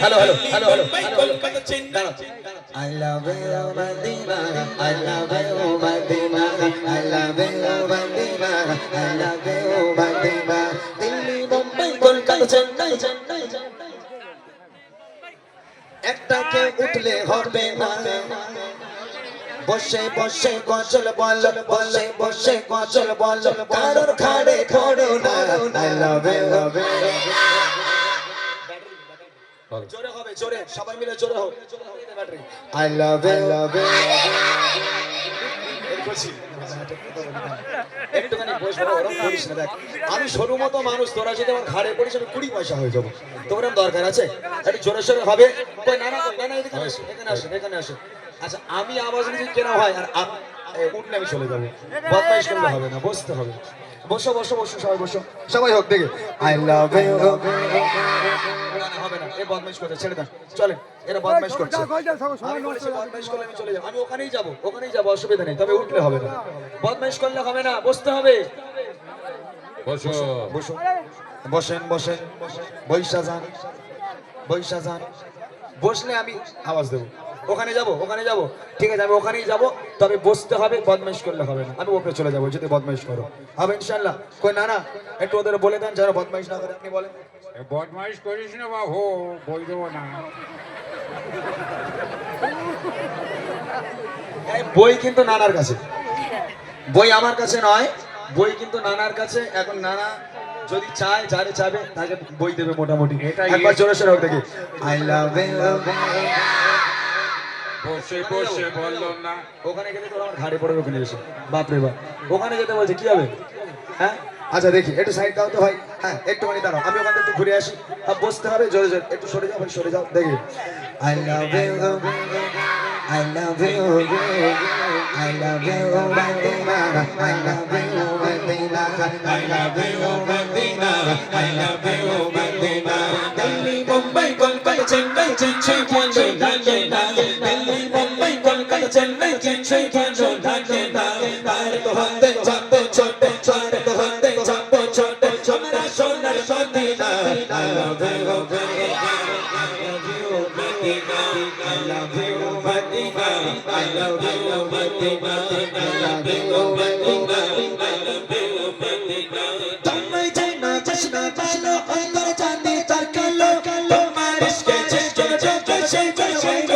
Hello hello hello hello Mumbai Kolkata Chennai I love you, Medina. I love you, Medina. I love you, Medina. I love you, Medina. Delhi Mumbai Kolkata Chennai Chennai Chennai. একটা কেউ উঠলে হবে না বসে বসে গজল বল বসে বসে গজল বল। কারোর খাড়ে খড়ো না. জোরে হবে জোরে। সবাই মিলে জোরে হোক I love you love you আমি সরু মতো মানুষ তোরা যদি আমার ঘাড়ে পড়িস আমি কুড়ি পয়সা হয়ে যাব। এরম দরকার আছে? একটু জোরে সোরে হবে। কই না না কই, না না এখানে আসুন এখানে আসুন এখানে আসুন। আচ্ছা আমি আওয়াজ যদি কেন হয় আর উঠলে আমি চলে যাব। বদমাইশ করলে হবে না বসতে হবে। বসো বসো বসো সবাই বসো। সবাই হোক দেখে। আই লাভ ইউ হবে না। এ বদমাইশ করছে ছেড়ে দেন। চলে এরা বদমাইশ করছে। বদমাইশ করলে আমি চলে যাব। আমি ওখানেই যাব ওখানেই যাব অসুবিধা নেই। তবে উঠলে হবে না। বদমাইশ করলে হবে না বসতে হবে। বসো। বসো বসেন বসেন। বৈশা যান বৈশা যান। বসলে আমি আওয়াজ দেবো। ওখানে যাব ওখানে যাব ঠিক আছে আমি ওখানেই যাব তবে বসতে হবে বদমাইশ করলে হবে না আমি ওপরে চলে যাব যদি বদমাইশ করো হবে ইনশাল্লাহ কই না না একটু ওদের বলে দেন যারা বদমাইশ না করে আপনি বলেন বদমাইশ করিস না বাবু বই দেবো না বই কিন্তু নানার কাছে বই আমার কাছে নয় বই কিন্তু নানার কাছে এখন নানা যদি চায় যারে চাবে তাকে বই দেবে মোটামুটি একবার জোরে সোরে হোক দেখি আই লাভ বসে বসে বলল না ওখানে গেলে তোর আমার ঘাড়ে পড়বে ওখানে এসে বাপরে বাপ ওখানে যেতে বলছে কি হবে হ্যাঁ আচ্ছা দেখি একটু সাইড দাও তো ভাই হ্যাঁ একটুখানি দাঁড়াও আমি ওখানে একটু ঘুরে আসি আর বসতে হবে জোরে জোরে একটু সরে যাও ভাই সরে যাও দেখি I love you I love you I love you Medina I love you Medina I love you Medina I কিছুই ভালো লাগে না তার তো হতে যাবে ছোট ছোট তো হতে যাবে ছোট আমরা সোনার Medina I love you I love you Medina I love you Medina I love you Medina I love you Medina I love you Medina তোমায় চাই না চাস না ভালো অন্তর চাঁদি তার কালো তোমার ইশকে চেষ্টা যত